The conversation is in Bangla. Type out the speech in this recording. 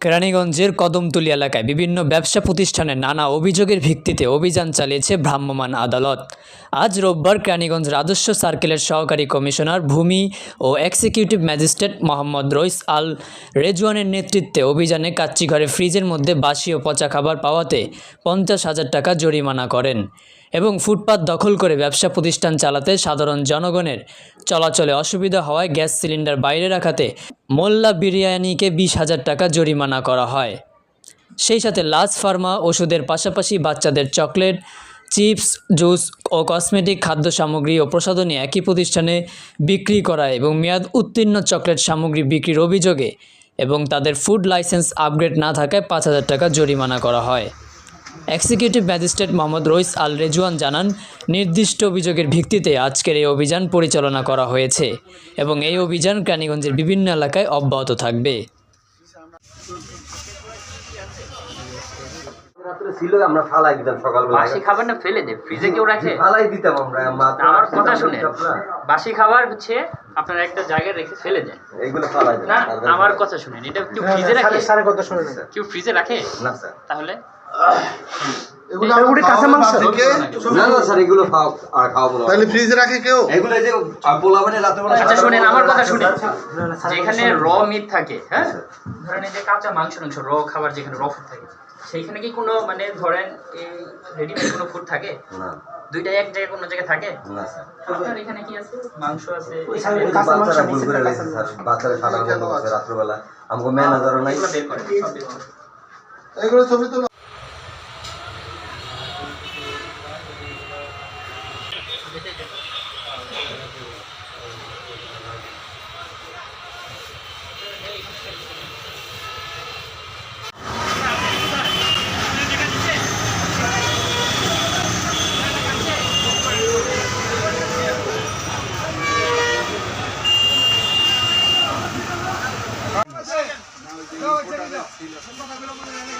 কেরানীগঞ্জের কদমতলী এলাকায় বিভিন্ন ব্যবসা প্রতিষ্ঠানে নানা অভিযোগের ভিত্তিতে অভিযান চালিয়েছে ভ্রাম্যমাণ আদালত। আজ রোববার কেরানীগঞ্জ রাজস্ব সার্কেলের সহকারী কমিশনার ভূমি ও এক্সিকিউটিভ ম্যাজিস্ট্রেট মোহাম্মদ রইস আল রেজওয়ানের নেতৃত্বে অভিযানে কাচ্চিঘরে ফ্রিজের মধ্যে বাসি ও পচা খাবার পাওয়াতে পঞ্চাশ হাজার টাকা জরিমানা করেন। এবং ফুটপাত দখল করে ব্যবসা প্রতিষ্ঠান চালাতে সাধারণ জনগণের চলাচলে অসুবিধা হওয়ায় গ্যাস সিলিন্ডার বাইরে রাখাতে মোল্লা বিরিয়ানিকে বিশ হাজার টাকা জরিমানা করা হয়। সেই সাথে লাজ ফার্মা ওষুধের পাশাপাশি বাচ্চাদের চকলেট, চিপস, জুস ও কসমেটিক খাদ্য সামগ্রী ও প্রসাধনী একই প্রতিষ্ঠানে বিক্রি করা এবং মেয়াদ উত্তীর্ণ চকলেট সামগ্রী বিক্রির অভিযোগে এবং তাদের ফুড লাইসেন্স আপগ্রেড না থাকায় পাঁচ হাজার টাকা জরিমানা করা হয়। এক্সিকিউটিভ ম্যাজিস্ট্রেট মোহাম্মদ রইস আল রেজওয়ান জানান নির্দিষ্ট অভিযোগের ভিত্তিতে আজকের এই অভিযান পরিচালনা করা হয়েছে এবং এই অভিযান কেরানীগঞ্জের বিভিন্ন এলাকায় অব্যাহত থাকবে। ছিল আমরা ফালাই দিতাম সকালবেলা। বাসি খাবার না ফেলে দে ফ্রিজে কেউ রাখে? ফালাই দিতাম আমরা আমার কথা শুনে বাসি খাবার হচ্ছে আপনারা একটা জায়গায় রেখে ফেলে দেন। এইগুলো ফালাই দিতাম না আমার কথা শুনেন এটা কেউ ফ্রিজে রাখে? সাড়ে কত শুনে কেউ ফ্রিজে রাখে? না স্যার। তাহলে? এগুলো কাঁচা মাংস? না না স্যার এগুলো খাও খাওয়াবো তাহলে ফ্রিজে রাখে কেউ? এগুলো যে পোলা মানে রাতে বেলা আচ্ছা শুনেন আমার কথা শুনেন। যেখানে র মিট থাকে হ্যাঁ? ধরেন এই যে কাঁচা মাংস মাংস র খাবার যেখানে র ফুড থাকে সেইখানে কি কোনো মানে ধরেন এই রেডিমেড কোনো ফুড থাকে? না। দুইটা এক জায়গায় কোনো জায়গায় থাকে? না স্যার। আপনার এখানে কি আছে? মাংস আছে কাঁচা মাংস বাচ্চারা ভুল নিচে করে লেগেছে স্যার। বাচ্চারা সাদা বন্ধ রাত্রবেলা। আমাকে ম্যানেজারও নাই। এগুলো ছবি তোলো No, no, no.